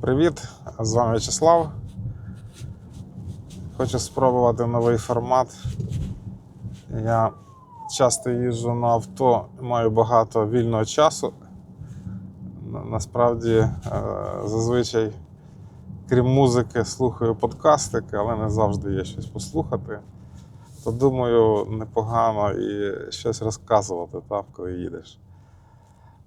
Привіт, з вами В'ячеслав. Хочу спробувати новий формат. Я часто їжджу на авто, маю багато вільного часу. Насправді, е, зазвичай, крім музики, слухаю подкастики, але не завжди є щось послухати. То думаю, непогано і щось розказувати, там, коли їдеш.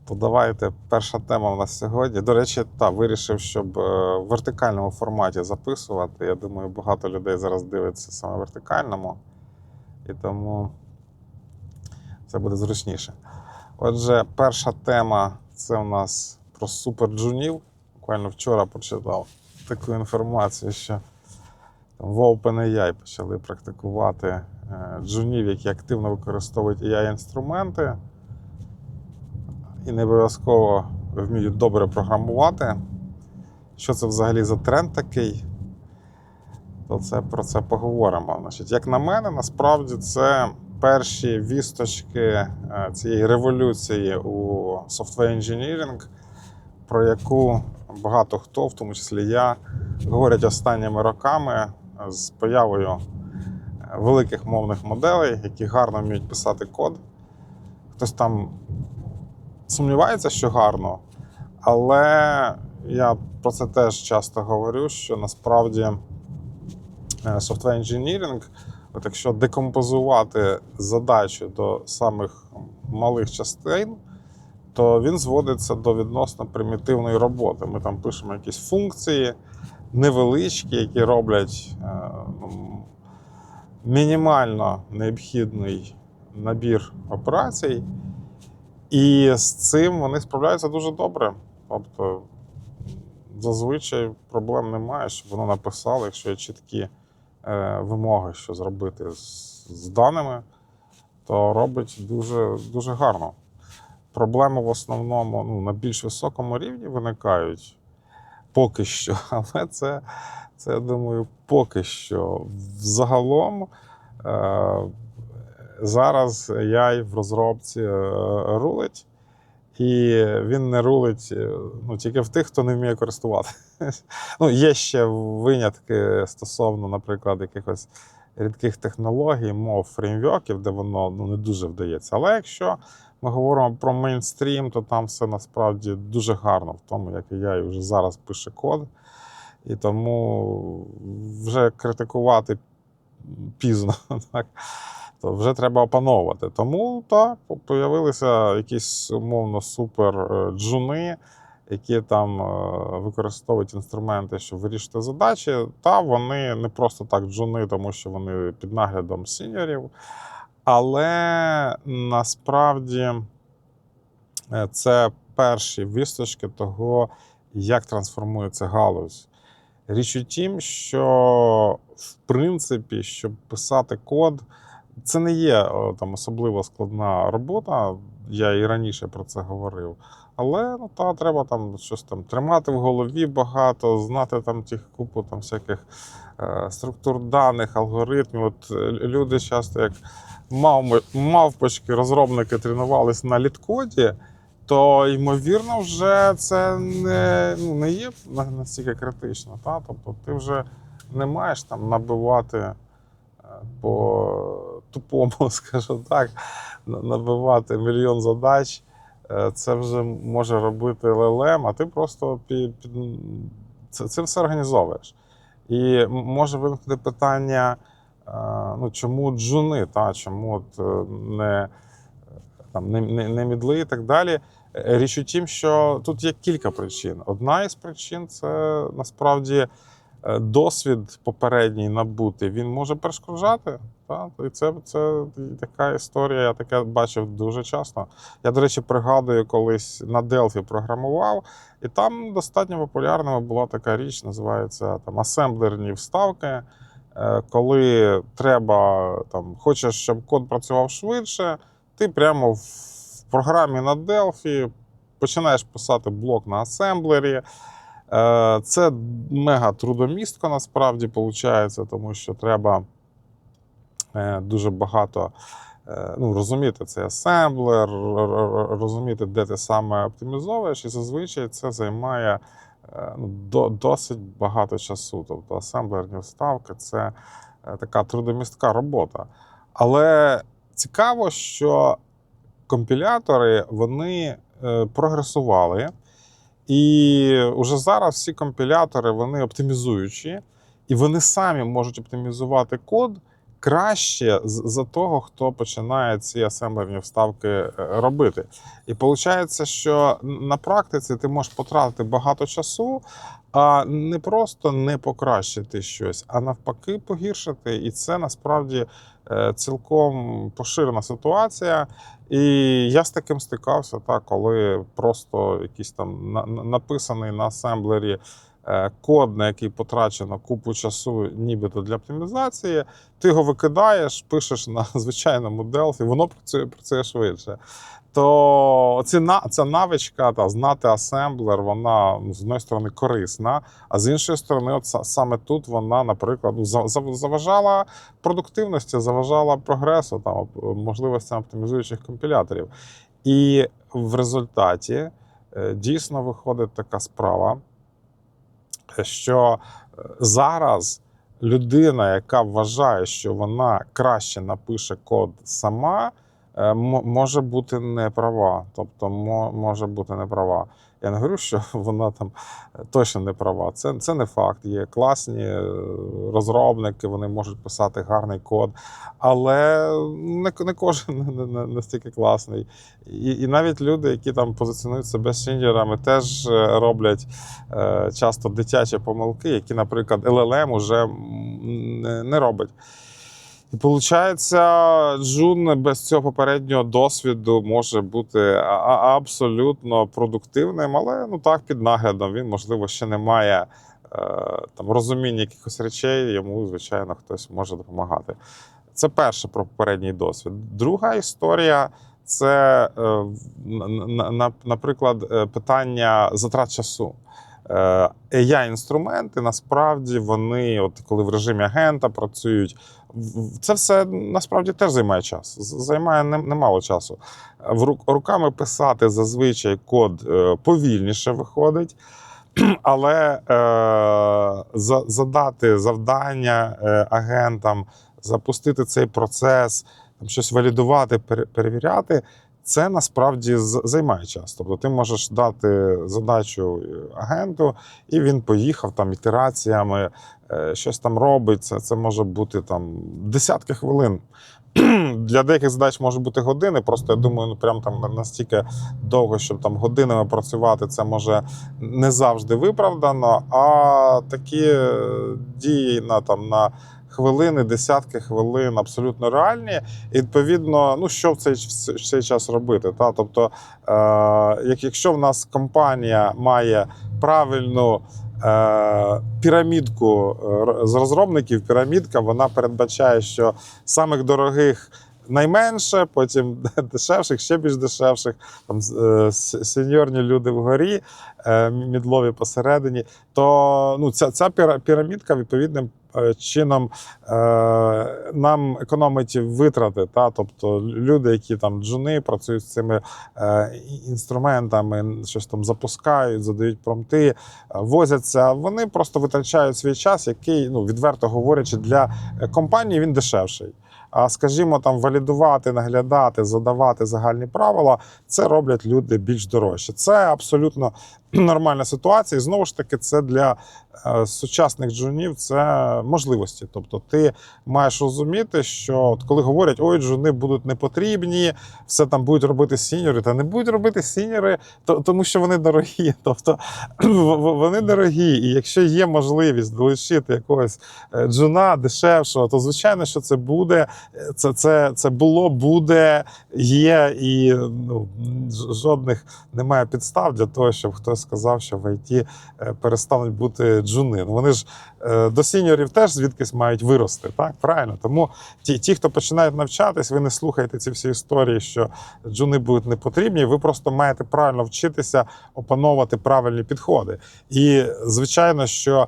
То давайте перша тема в нас сьогодні. До речі, та, вирішив, щоб е, в вертикальному форматі записувати. Я думаю, багато людей зараз дивиться саме вертикальному, і тому це буде зручніше. Отже, перша тема це у нас про суперджунів. Буквально вчора прочитав таку інформацію, що в OpenAI почали практикувати е, джунів, які активно використовують AI-інструменти і не обов'язково вміють добре програмувати. Що це взагалі за тренд такий? То це про це поговоримо. Значить, як на мене, насправді це перші вісточки е, цієї революції у software engineering, про яку багато хто, в тому числі я, говорять останніми роками з появою е, великих мовних моделей, які гарно вміють писати код. Хтось там сумнівається, що гарно, але я про це теж часто говорю, що насправді е, software engineering, от якщо декомпозувати задачу до самих малих частин, то він зводиться до відносно примітивної роботи. Ми там пишемо якісь функції невеличкі, які роблять е, ну, мінімально необхідний набір операцій. І з цим вони справляються дуже добре. Тобто, зазвичай проблем немає, щоб воно написало, якщо є чіткі е, вимоги, що зробити з, з даними, то робить дуже, дуже гарно. Проблеми в основному ну, на більш високому рівні виникають поки що, але це, це я думаю, поки що. Взагалом. Е, Зараз AI в розробці е, рулить, і він не рулить е, ну, тільки в тих, хто не вміє користувати. Ну, є ще винятки стосовно, наприклад, якихось рідких технологій, мов фреймворків, де воно ну, не дуже вдається. Але якщо ми говоримо про мейнстрім, то там все насправді дуже гарно в тому, як AI вже зараз пише код. І тому вже критикувати пізно. Так? То вже треба опановувати. Тому так, появилися якісь умовно супер е, джуни, які там е, використовують інструменти, щоб вирішити задачі. Та вони не просто так джуни, тому що вони під наглядом сіньорів. Але насправді е, це перші вісточки того, як трансформується галузь. Річ у тім, що в принципі, щоб писати код. Це не є там особливо складна робота. Я і раніше про це говорив. Але ну та треба там щось там тримати в голові багато, знати там тих купу там всяких е, структур даних, алгоритмів. От е, люди часто як мав, мавпочки, розробники тренувались на літкоді, то ймовірно, вже це не, ну, не є настільки критично. Та? Тобто ти вже не маєш там набивати е, по тупому, скажу так, набивати мільйон задач. Е, Це вже може робити LLM, а ти просто під, під... Це, це все організовуєш. І може виникнути питання, е, ну, чому джуни, та, чому от е, не, там, не, не, не мідли і так далі. Річ у тім, що тут є кілька причин. Одна із причин це насправді досвід попередній набутий, він може перешкоджати. Та? І це, це така історія, я таке бачив дуже часто. Я, до речі, пригадую, колись на Delphi програмував, і там достатньо популярною була така річ, називається там асемблерні вставки. Е, Коли треба, там, хочеш, щоб код працював швидше, ти прямо в програмі на Delphi починаєш писати блок на асемблері. Е, Це мега трудомістко насправді виходить, тому що треба е, дуже багато е, ну, розуміти цей асемблер, розуміти, де ти саме оптимізовуєш, і зазвичай це займає ну, досить багато часу. Тобто асемблерні вставки це така трудомістка робота. Але цікаво, що компілятори вони прогресували, і вже зараз всі компілятори вони оптимізуючі, і вони самі можуть оптимізувати код краще за того, хто починає ці асемблерні вставки е, робити. І виходить, що на практиці ти можеш потратити багато часу, а не просто не покращити щось, а навпаки, погіршити. І це насправді е, цілком поширена ситуація. І я з таким стикався, так, коли просто якийсь там на- на- написаний на асемблері е, код, на який потрачено купу часу, нібито для оптимізації, ти його викидаєш, пишеш на звичайному Delphi, воно працює, працює швидше. То ці, ця навичка та знати асемблер, вона ну, з однієї сторони корисна, а з іншої сторони, от саме тут вона, наприклад, ну, за- за- заважала продуктивності, заважала прогресу, там, можливостям оптимізуючих компіляторів. І в результаті е, дійсно виходить така справа, що е, зараз людина, яка вважає, що вона краще напише код сама, може бути не права. Тобто може бути не права. Я не говорю, що вона там е, точно не права. Це, це не факт. Є класні е, розробники, вони можуть писати гарний код, але не, не кожен настільки класний. І, і навіть люди, які там позиціонують себе сіньорами, теж е, роблять е, часто дитячі помилки, які, наприклад, LLM уже не робить. І виходить, Джун без цього попереднього досвіду може бути абсолютно продуктивним, але ну так, під наглядом він, можливо, ще не має е, там розуміння якихось речей, йому, звичайно, хтось може допомагати. Це перше про попередній досвід. Друга історія це, е, на- на- на- наприклад, е, питання затрат часу. Е, AI-інструменти насправді вони, от коли в режимі агента працюють, це все насправді теж займає час. Займає немало часу. Руками писати зазвичай код е, повільніше виходить. Але е, задати завдання е, агентам, запустити цей процес, щось валідувати, пере- перевіряти, це насправді займає час. Тобто ти можеш дати задачу е, агенту, і він поїхав там ітераціями, е, щось там робить. Це, це може бути там десятки хвилин. Для деяких задач може бути години. Просто я думаю, ну прям там настільки довго, щоб там годинами працювати, це може не завжди виправдано. А такі е, дії на там на хвилини, десятки хвилин абсолютно реальні. І відповідно, ну що в цей, в цей час робити? Та? Тобто, е, якщо в нас компанія має правильну е, пірамідку е, з розробників, пірамідка вона передбачає, що самих дорогих. Найменше, потім дешевших, ще більш дешевших, там е, сеньорні люди вгорі, е, мідлові посередині. То ну, ця, ця пірамідка відповідним е, чином нам економить витрати. Та? Тобто люди, які там джуни працюють з цими інструментами, щось там запускають, задають промти, возяться, вони просто витрачають свій час, який, ну, відверто говорячи, для компанії він дешевший. А скажімо, там валідувати, наглядати, задавати загальні правила, це роблять люди більш дорожче. Це абсолютно нормальна ситуація. І знову ж таки, це для сучасних джунів це можливості. Тобто, ти маєш розуміти, що от коли говорять, ой, джуни будуть не потрібні, все там будуть робити сіньори, та не будуть робити сіньори, то, тому що вони дорогі. Тобто вони дорогі. І якщо є можливість долучити якогось е, джуна дешевшого, то звичайно, що це буде. Це, це, це було, буде, є, і ну, жодних немає підстав для того, щоб хтось сказав, що в ІТ е, перестануть бути джуни. Ну, вони ж е, до сіньорів теж звідкись мають вирости, так? Правильно. Тому ті, ті, хто починають навчатись, ви не слухаєте ці всі історії, що джуни будуть не потрібні. Ви просто маєте правильно вчитися опановувати правильні підходи. І звичайно, що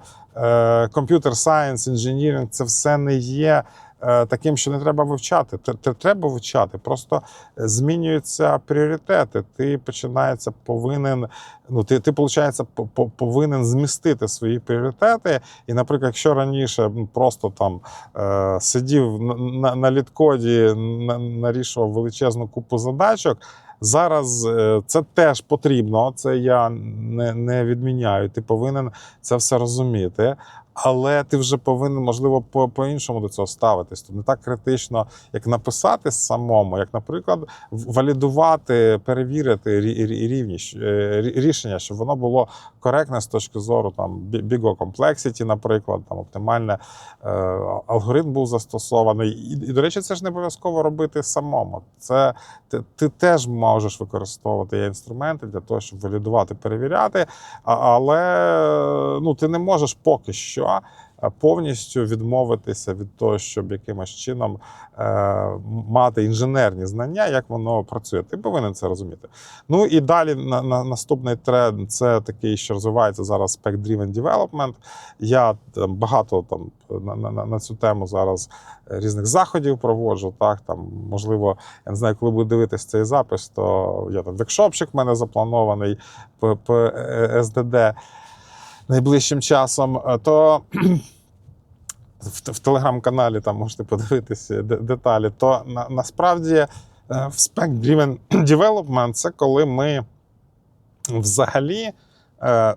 комп'ютер сайенс, інженіринг це все не є е, таким, що не треба вивчати. Треба вивчати. Просто е, змінюються пріоритети. Ти починається повинен. Ну, ти, ти виходить, повинен змістити свої пріоритети. І, наприклад, якщо раніше просто там е, сидів на, на, на літкоді, на, нарішував величезну купу задачок. Зараз е, це теж потрібно, це я не, не відміняю. Ти повинен це все розуміти. Але ти вже повинен, можливо, по- по-іншому до цього ставитись. Тобто не так критично, як написати самому, як, наприклад, валідувати, перевірити рі- рі- рівні, е, рі- рішення, щоб воно було коректне з точки зору там Bigo Complexity, наприклад, там оптимальне е, алгоритм був застосований. І, до речі, це ж не обов'язково робити самому. Це ти, ти теж можеш використовувати інструменти для того, щоб валідувати, перевіряти. Але ну, ти не можеш поки що е, повністю відмовитися від того, щоб якимось чином е, мати інженерні знання, як воно працює. Ти повинен це розуміти. Ну і далі на, на, наступний тренд це такий, що розвивається зараз Spec-Driven Development. Я там, багато там на, на, на цю тему зараз різних заходів проводжу. Так, там, можливо, я не знаю, коли буду дивитися цей запис, то я там векшопчик в мене запланований по е, СДД найближчим часом. Е, То в, в телеграм-каналі там можете подивитися деталі. То на, насправді е, в Spec-Driven Development це коли ми взагалі е,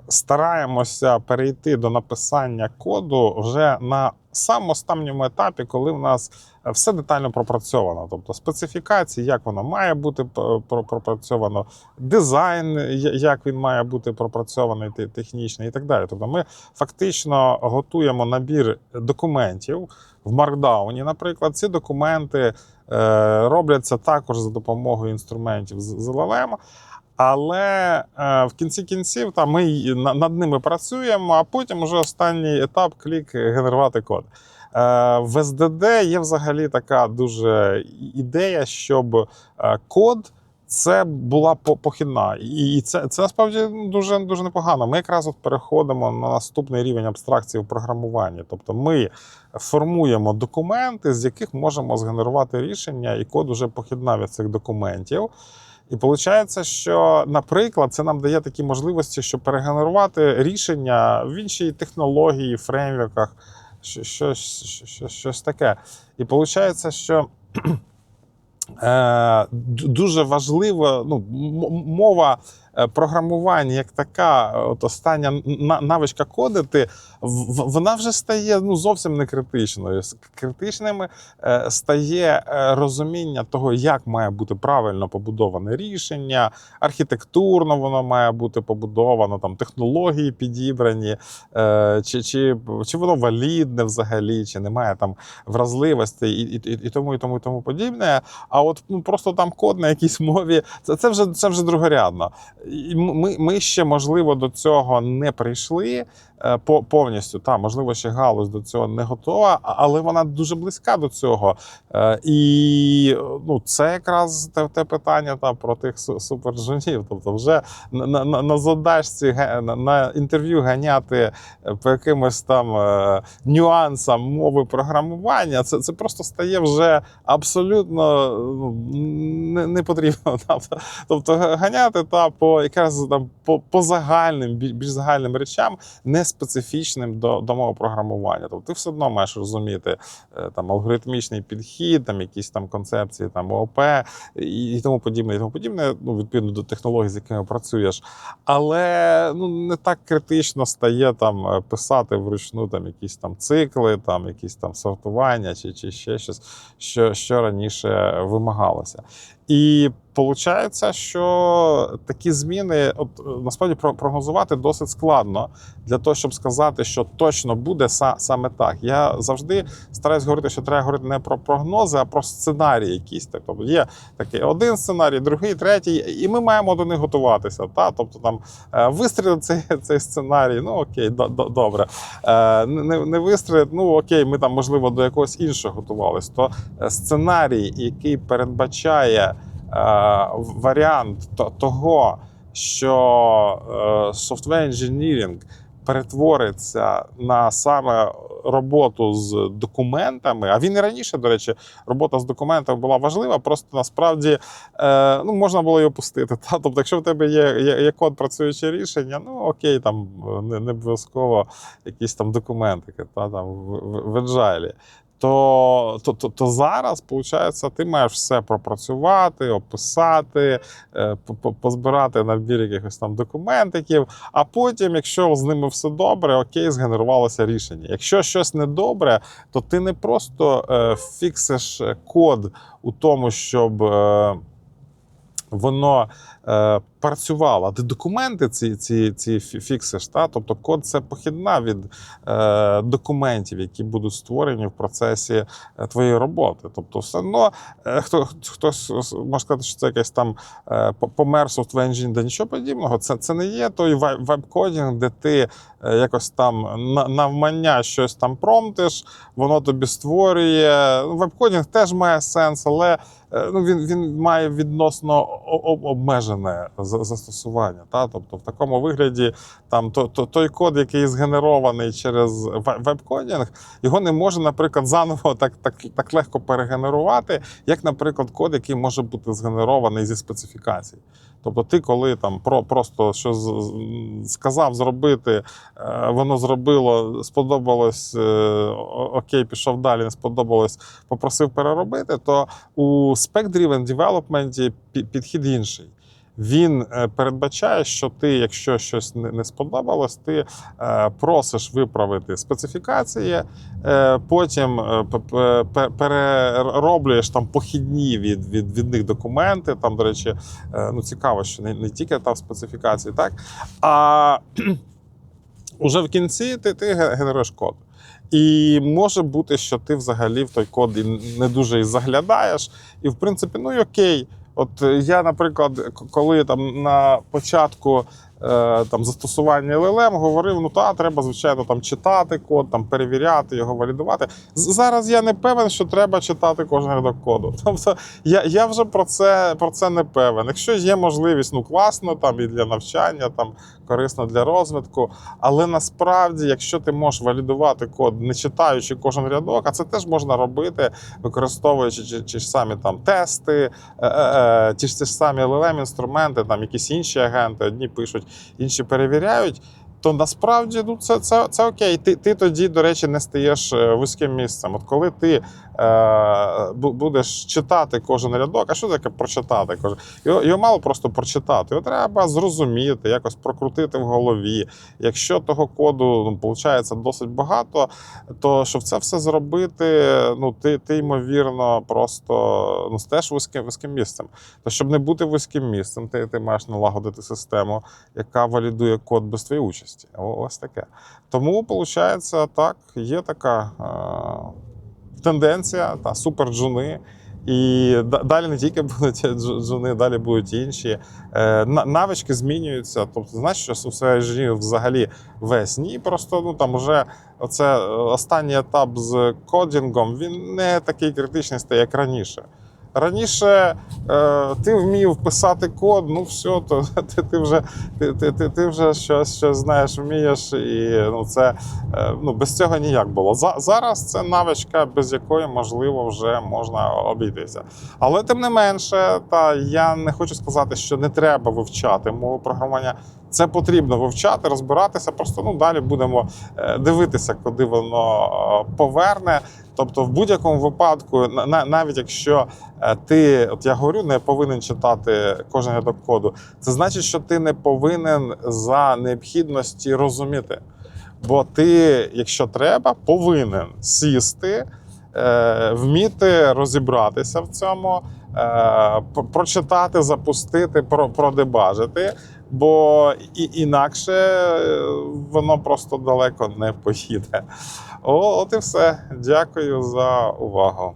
стараємося перейти до написання коду вже на самому останньому етапі, коли в нас е, все детально пропрацьовано. Тобто специфікації, як воно має бути пропрацьовано, дизайн, як він має бути пропрацьований те- технічний і так далі. Тобто ми фактично готуємо набір документів в Markdown, наприклад, ці документи е, робляться також за допомогою інструментів з LLM. Але е, в кінці кінців там ми над ними працюємо, а потім вже останній етап клік генерувати код. Е, в SDD є взагалі така дуже ідея, щоб е, код це була похідна. І це, це насправді дуже, дуже непогано. Ми якраз от переходимо на наступний рівень абстракції в програмуванні. Тобто ми формуємо документи, з яких можемо згенерувати рішення, і код вже похідна від цих документів. І виходить, що, наприклад, це нам дає такі можливості, щоб перегенерувати рішення в іншій технології, фреймворках, що- щось, щось, щось таке. І виходить, що е, дуже важливо, ну, мова програмування як така, от остання на- навичка кодити, вона вже стає ну, зовсім не критичною. Критичними е, стає е, розуміння того, як має бути правильно побудоване рішення, архітектурно воно має бути побудовано, там технології підібрані, е, чи, чи, чи воно валідне взагалі, чи немає там вразливостей і, і, і, і тому, і тому, і тому подібне. А от ну, просто там код на якійсь мові, це, це, вже, це вже другорядно. Ми, ми ще, можливо, до цього не прийшли е, по- повністю. Та, можливо, ще галузь до цього не готова, але вона дуже близька до цього. Е, І ну, це якраз те, те питання та, про тих су- суперженів. Тобто, вже на, на, на- задачці, на, на інтерв'ю ганяти е, по якимось там нюансам мови програмування, це, це просто стає вже абсолютно ну, не, не потрібно. Тобто ганяти та по якраз там по, по загальним, більш загальним речам, не специфічним до, до мови програмування. Тобто ти все одно маєш розуміти е, там алгоритмічний підхід, там якісь там концепції, там ООП і, і тому подібне, і тому подібне, ну відповідно до технологій, з якими працюєш. Але ну не так критично стає там е, писати вручну там якісь там цикли, там якісь там сортування чи, чи ще щось, що, що раніше вимагалося. І виходить, що такі зміни от, е, насправді про- прогнозувати досить складно для того, щоб сказати, що точно буде са- саме так. Я завжди стараюсь говорити, що треба говорити не про прогнози, а про сценарії якісь. Тобто є такий один сценарій, другий, третій, і ми маємо до них готуватися. Та? Тобто там е, вистрілив цей, цей сценарій, ну окей, до, до, добре. Е, Не, не вистрілив, ну окей, ми там, можливо, до якогось іншого готувалися. То сценарій, який передбачає варіант того, що е, software engineering перетвориться на саме роботу з документами. А він і раніше, до речі, робота з документами була важлива. Просто насправді е, ну, можна було її опустити. Та? Тобто, якщо в тебе є, є, код працююче рішення, ну окей, там не, не обов'язково якісь там документики та, там, в, в, в Agile. То, то, то, то зараз, виходить, ти маєш все пропрацювати, описати, е, по- по- позбирати набір якихось там документиків, а потім, якщо з ними все добре, окей, згенерувалося рішення. Якщо щось недобре, то ти не просто е, фіксиш код у тому, щоб. Е, Воно е, працювало. Ти документи ці, ці, ці фіксиш. Та? Тобто код це похідна від е, документів, які будуть створені в процесі е, твоєї роботи. Тобто, все одно е, хто, хтось може сказати, що це якесь там е, по- помер софтвенджін, де нічого подібного. Це, це не є той веб- веб-кодінг, де ти якось там на- навмання щось там промптиш, воно тобі створює. Ну, Веб-кодінг теж має сенс, але е, ну, він, він має відносно обмежене застосування. Та? Тобто, в такому вигляді там то, то, той код, який згенерований через ве- веб-кодінг, його не може, наприклад, заново так, так, так легко перегенерувати, як, наприклад, код, який може бути згенерований зі специфікацій. Тобто, ти, коли там про просто що сказав зробити, е, воно зробило, сподобалось, е, окей, пішов далі, не сподобалось, попросив переробити, то у Spec-Driven Development підхід інший. Він е, передбачає, що ти, якщо щось не сподобалось, ти е, просиш виправити специфікації, е, потім перероблюєш там похідні від, від, від них документи. Там, до речі, ну цікаво, що не, не тільки там специфікації, так а уже в кінці ти, ти генеруєш код. І може бути, що ти взагалі в той код не дуже і заглядаєш. І в принципі, ну і окей. От е, я, наприклад, коли там на початку е, там застосування ЛЛМ говорив, ну та треба, звичайно, там читати код, там перевіряти його, валідувати. Зараз я не певен, що треба читати кожен рядок коду. Тобто я, я вже про це, про це не певен. Якщо є можливість, ну класно, там і для навчання, там корисно для розвитку. Але насправді, якщо ти можеш валідувати код, не читаючи кожен рядок, а це теж можна робити, використовуючи ті, ж самі там тести, е, е, е, ті ж самі LLM інструменти, там якісь інші агенти, одні пишуть, інші перевіряють. То насправді ну, це, це, це окей. Ти, ти тоді, до речі, не стаєш вузьким місцем. От коли ти будеш читати кожен рядок, а що таке прочитати? Його, його мало просто прочитати. Його треба зрозуміти, якось прокрутити в голові. Якщо того коду ну, виходить досить багато, то щоб це все зробити, ну ти, ти ймовірно, просто ну, стаєш вузьким, вузьким місцем. То щоб не бути вузьким місцем, ти, ти маєш налагодити систему, яка валідує код без твоєї участі. Ось таке. Тому, виходить, так, є така е, тенденція та суперджуни. І далі не тільки будуть джуни, далі будуть інші. Е, на- навички змінюються. Тобто, знаєш, що у своїй взагалі весь ні. Просто ну там вже оце е, останній етап з кодінгом, він не такий критичний стає, як раніше. Раніше е, ти вмів писати код, ну все, то ти, ти вже ти, ти, ти, ти вже щось, щось знаєш, вмієш, і ну це е, ну без цього ніяк було. За, зараз це навичка, без якої можливо вже можна обійтися. Але тим не менше, та я не хочу сказати, що не треба вивчати мову програмування. Це потрібно вивчати, розбиратися. Просто ну далі будемо е, дивитися, куди воно е, поверне. Тобто, в будь-якому випадку, на- на- навіть якщо е, ти, от я говорю, не повинен читати кожен рядок коду, це значить, що ти не повинен за необхідності розуміти. Бо ти, якщо треба, повинен сісти, е, вміти розібратися в цьому, е, прочитати, запустити, про- продебажити. Бо інакше воно просто далеко не поїде. О, от і все. Дякую за увагу.